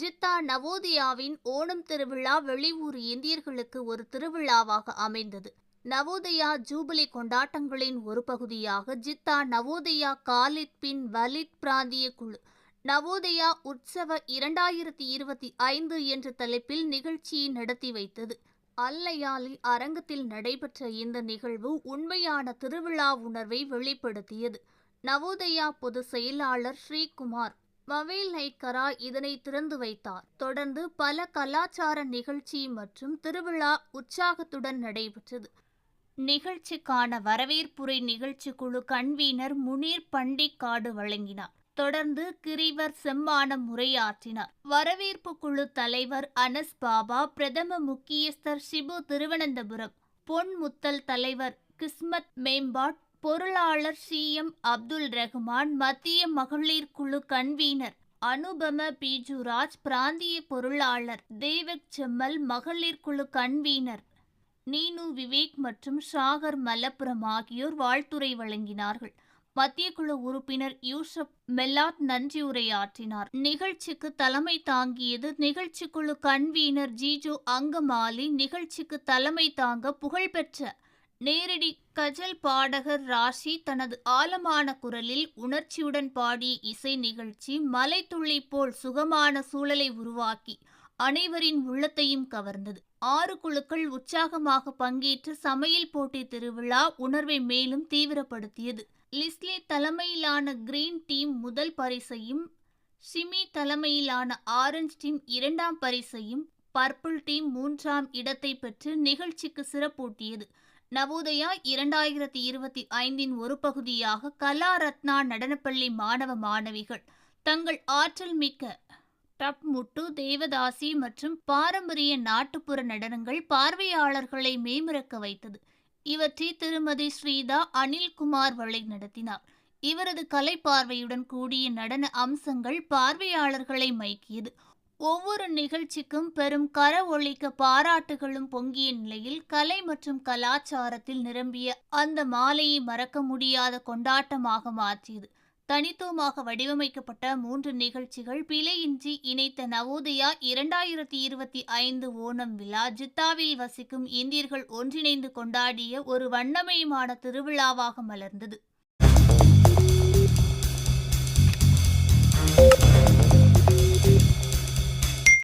ஜித்தா நவோதயாவின் ஓணம் திருவிழா வெளியூர் இந்தியர்களுக்கு ஒரு திருவிழாவாக அமைந்தது. நவோதயா ஜூபிலி கொண்டாட்டங்களின் ஒரு பகுதியாக Jeddah Navodaya Khalid bin Walid பிராந்திய குழு நவோதயா உற்சவ இரண்டாயிரத்தி இருபத்தி ஐந்து என்ற தலைப்பில் நிகழ்ச்சியை நடத்தி வைத்தது. அல்லையாலி அரங்கத்தில் நடைபெற்ற இந்த நிகழ்வு உண்மையான திருவிழா உணர்வை வெளிப்படுத்தியது. நவோதயா பொதுச் செயலாளர் ஸ்ரீகுமார் மவேல் நைக்கரா இதனை திறந்து வைத்தார். தொடர்ந்து பல கலாச்சார நிகழ்ச்சி மற்றும் திருவிழா உற்சாகத்துடன் நடைபெற்றது. நிகழ்ச்சிக்கான வரவேற்புரை நிகழ்ச்சி குழு கன்வீனர் முனீர் பண்டிக் காடு வழங்கினார். தொடர்ந்து கிரிவர் செம்மானம் உரையாற்றினார். வரவேற்பு குழு தலைவர் அனஸ் பாபா பிரதம முக்கியஸ்தர் சிபு திருவனந்தபுரம் பொன் முத்தல் தலைவர் கிஸ்மத் மேம்பாட் பொருளாளர் சி. எம். அப்துல் ரஹ்மான் மத்திய மகளிர் குழு கன்வீனர் அனுபம பீஜுராஜ் பிராந்திய பொருளாளர் தேவக் செம்மல் மகளிர் குழு கன்வீனர் நீனு விவேக் மற்றும் ஷாகர் மலப்புரம் ஆகியோர் வாழ்த்துரை வழங்கினார்கள். மத்திய குழு உறுப்பினர் யூசப் மெல்லாத் நன்றியுரையாற்றினார் நிகழ்ச்சிக்கு தலைமை தாங்கியது நிகழ்ச்சி குழு கன்வீனர் ஜிஜு அங்கமாலி. நிகழ்ச்சிக்கு தலைமை தாங்க புகழ்பெற்ற நேரடி கஜல் பாடகர் ராஷி தனது ஆழமான குரலில் உணர்ச்சியுடன் பாடிய இசை நிகழ்ச்சி மலைத்துள்ளி போல் சுகமான சூழலை உருவாக்கி அனைவரின் உள்ளத்தையும் கவர்ந்தது. ஆறு குழுக்கள் உற்சாகமாக பங்கேற்று சமையல் போட்டி திருவிழா உணர்வை மேலும் தீவிரப்படுத்தியது. லிஸ்லி தலைமையிலான கிரீன் டீம் முதல் பரிசையும் ஷிமி தலைமையிலான ஆரஞ்ச் டீம் இரண்டாம் பரிசையும் பர்பிள் டீம் மூன்றாம் இடத்தை பெற்று நிகழ்ச்சிக்கு சிறப்பூட்டியது. நவோதயா இரண்டாயிரத்தி இருபத்தி ஐந்தின் ஒரு பகுதியாக கலா ரத்னா நடனப்பள்ளி மாணவ மாணவிகள். தங்கள் ஆற்றல் மிக்க டப் முட்டு தேவதாசி மற்றும் பாரம்பரிய நாட்டுப்புற நடனங்கள் பார்வையாளர்களை மேமிறக்க வைத்தது. இவற்றை திருமதி ஸ்ரீதா அனில்குமார் வழி நடத்தினார். இவரது கலை பார்வையுடன் கூடிய நடன அம்சங்கள் பார்வையாளர்களை மயக்கியது. ஒவ்வொரு நிகழ்ச்சிக்கும் பெரும் கர ஒழிக்க பாராட்டுகளும் பொங்கிய நிலையில் கலை மற்றும் கலாச்சாரத்தில் நிரம்பிய அந்த மாலையை மறக்க முடியாத கொண்டாட்டமாக மாற்றியது. தனித்துவமாக வடிவமைக்கப்பட்ட மூன்று நிகழ்ச்சிகள் பிழையின்றி இணைத்த நவோதயா இரண்டாயிரத்தி இருபத்தி ஐந்து ஓணம் விழா ஜித்தாவில் வசிக்கும் இந்தியர்கள் ஒன்றிணைந்து கொண்டாடிய ஒரு வண்ணமயமான திருவிழாவாக மலர்ந்தது.